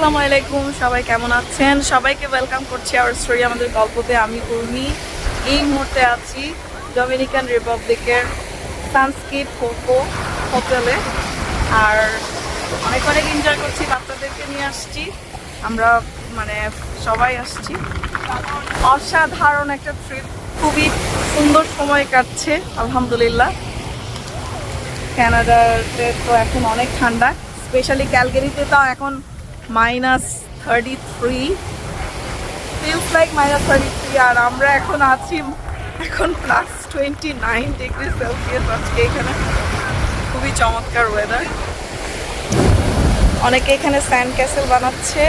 আসসালামু আলাইকুম, সবাই কেমন আছেন? সবাইকে ওয়েলকাম করছি আওয়ার স্টোরি আমাদের গল্পতে আমি, উর্মি। এই মুহূর্তে আছি ডমিনিকান রিপাবলিকের সানস্কিপ কোকো হোটেলে আর অনেক অনেক এনজয় করছি, বাচ্চাদেরকে নিয়ে আসছি। আমরা মানে সবাই আসছি। অসাধারণ একটা ট্রিপ খুবই সুন্দর সময় কাটছে, আলহামদুলিল্লাহ। ক্যানাডাতে তো এখন অনেক ঠান্ডা স্পেশালি ক্যালগেরিতে তো এখন minus thirty three feels like minus thirty three আর আমরা এখন আছি, এখন plus twenty nine degree Celsius আজকে এখানে। খুবই চমৎকার ওয়েদার অনেকে এখানে স্যান্ড ক্যাসেল বানাচ্ছে।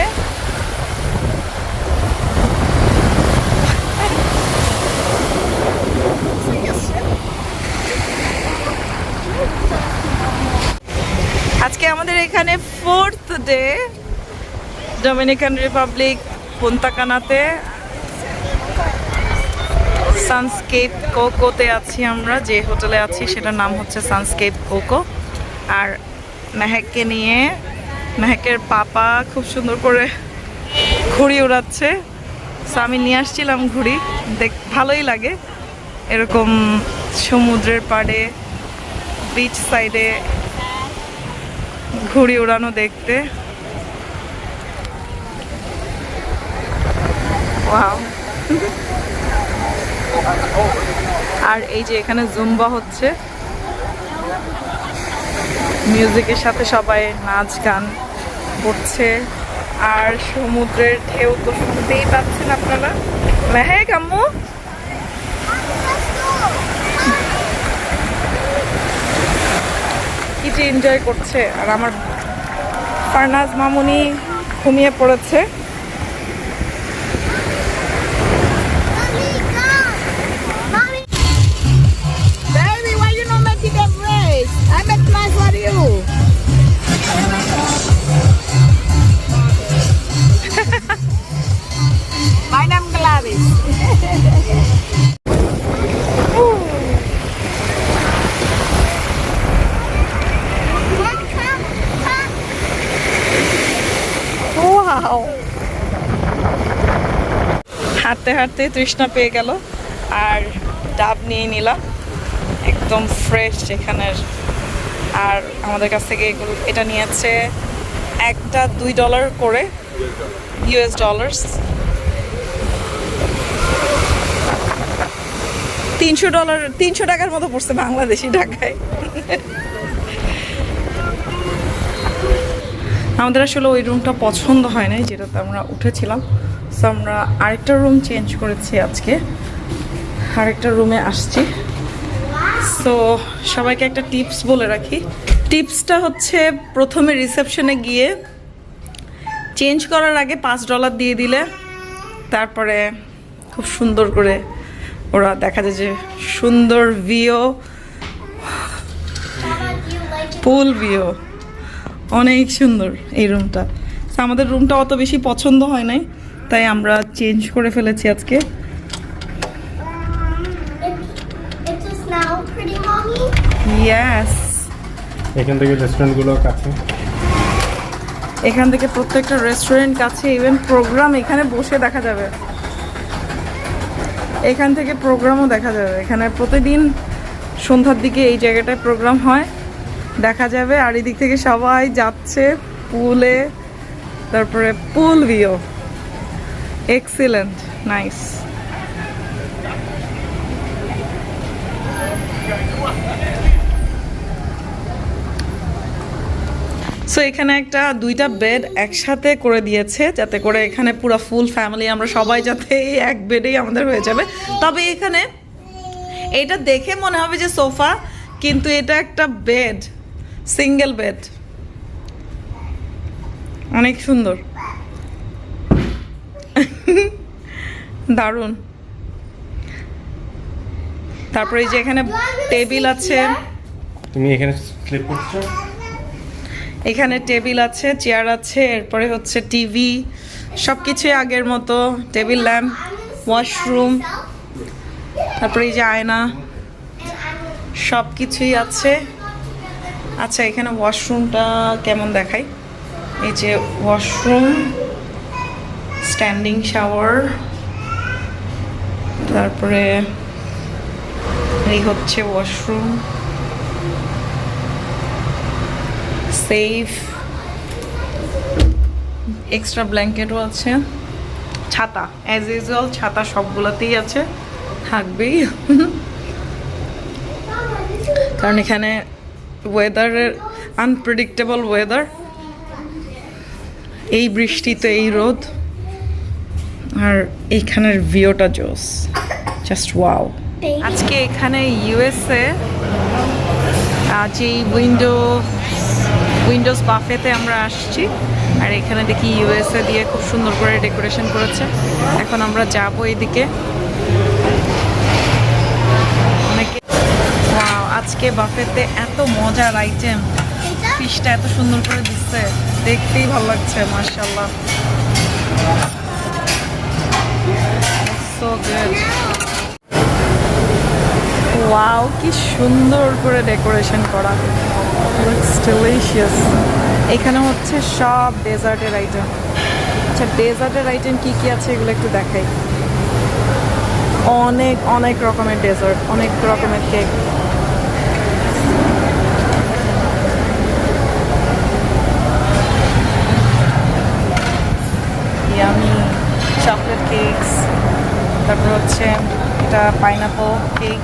আজকে আমাদের এখানে ফোর্থ ডে ডোমিনিকান রিপাবলিক পুন্তাকানাতে সানস্কেপ কোকোতে আছি আমরা, যে হোটেলে আছি সেটার নাম হচ্ছে সানস্কেপ কোকো আর মেহেককে নিয়ে, মেহেকের পাপা খুব সুন্দর করে ঘুড়ি উড়াচ্ছে। আমি নিয়ে আসছিলাম ঘুড়ি। দেখ, ভালোই লাগে। এরকম সমুদ্রের পাড়ে বিচ সাইডে ঘুড়ি উড়ানো দেখতে। Wow. আর এই যে এখানে জুম্বা হচ্ছে। মিউজিকের সাথে সবাই নাচ, গান করছে। আর সমুদ্রের ঢেউ তো শুনতেই পাচ্ছেন আপনারা। মেহেক আম্মু কি যে এনজয় করছে। আর আমার ফারনাজ মামুনি ঘুমিয়ে পড়েছে। Race? I make plans for you. My name is Gladys. Wow হাঁটতে হাঁটতে তৃষ্ণা পেয়ে গেল আর ডাব নিয়ে নিলাম একদম ফ্রেশ এখানের। আর আমাদের কাছ থেকে এগুলো এটা নিয়েছে একটা দুই ডলার করে ইউএস ডলার্স তিনশো ডলার তিনশো টাকার মতো পড়ছে বাংলাদেশি টাকায়। আমাদের আসলে ওই রুমটা পছন্দ হয় নাই, যেটাতে আমরা উঠেছিলাম। সো আমরা আরেকটা রুম চেঞ্জ করেছি আজকে। আরেকটা রুমে আসছি। সো সবাইকে একটা টিপস বলে রাখি। টিপসটা হচ্ছে প্রথমে রিসেপশনে গিয়ে চেঞ্জ করার আগে পাঁচ ডলার দিয়ে দিলে, তারপরে খুব সুন্দর করে ওরা দেখা যায় যে সুন্দর ভিও পুল ভিও অনেক সুন্দর এই রুমটা আমাদের রুমটা অত বেশি পছন্দ হয় নাই, তাই আমরা চেঞ্জ করে ফেলেছি আজকে। ইয়াস এখান থেকে রেস্টুরেন্টগুলো কাছে। এখান থেকে প্রত্যেকটা রেস্টুরেন্ট কাছে ইভেন প্রোগ্রাম এখানে বসে দেখা যাবে। এখান থেকে প্রোগ্রামও দেখা যাবে। এখানে প্রতিদিন সন্ধ্যার দিকে এই জায়গাটায় প্রোগ্রাম হয়। দেখা যাবে। আর এদিক থেকে সবাই যাচ্ছে পুলে। তারপরে পুল ভিও এক্সিলেন্ট নাইস সো এখানে একটা দুইটা বেড একসাথে করে দিয়েছে যাতে করে এখানে পুরো ফুল ফ্যামিলি আমরা সবাই যাতে এই এক বেডেই আমাদের হয়ে যাবে। তবে এখানে এটা দেখে মনে হবে যে সোফা কিন্তু এটা একটা বেড সিঙ্গেল বেড অনেক সুন্দর। দারুণ। তারপরে এই যে এখানে টেবিল আছে। তুমি এখানে স্লিপ করছ? এখানে টেবিল আছে, চেয়ার আছে, এরপরে হচ্ছে টিভি সব কিছুই আগের মতো। টেবিল, ল্যাম্প, ওয়াশরুম, তারপরে এই যে আয়না সব কিছুই আছে। আচ্ছা এখানে ওয়াশরুমটা কেমন দেখাই? এই যে ওয়াশরুম, স্ট্যান্ডিং শাওয়ার, তারপরে এই হচ্ছে ওয়াশরুম। সেফ এক্সট্রা ব্ল্যাঙ্কেটও আছে। ছাতা অ্যাজ ইউজুয়াল ছাতা সবগুলোতেই আছে। থাকবেই। কারণ এখানে ওয়েদারের আনপ্রেডিক্টেবল ওয়েদার এই বৃষ্টিতে এই রোদ। আর এইখানের ভিউটা জোস। জাস্ট ওয়াও আজকে এখানে ইউএসএ যে উইন্ডো উইন্ডোজ বাফেতে আমরা আসছি। আর এখানে দেখি ইউএসএ দিয়ে খুব সুন্দর করে ডেকোরেশন করেছে। এখন আমরা যাব এদিকে। অনেকে আজকে বাফেতে এত মজার আইটেম ফিশটা এত সুন্দর করে দিচ্ছে। দেখতেই ভালো লাগছে মার্শাল্লাহ সো ওয়াও কি সুন্দর করে ডেকোরেশন করা। লুকস ডিলিশিয়াস এখানে হচ্ছে সব ডেজার্টের আইটেম আচ্ছা ডেজার্টের আইটেম কি কি আছে এগুলো একটু দেখাই। অনেক অনেক রকমের ডেজার্ট, অনেক রকমের কেক ইয়ামি চকলেট কেকস তারপর হচ্ছে এটা পাইনাপল কেক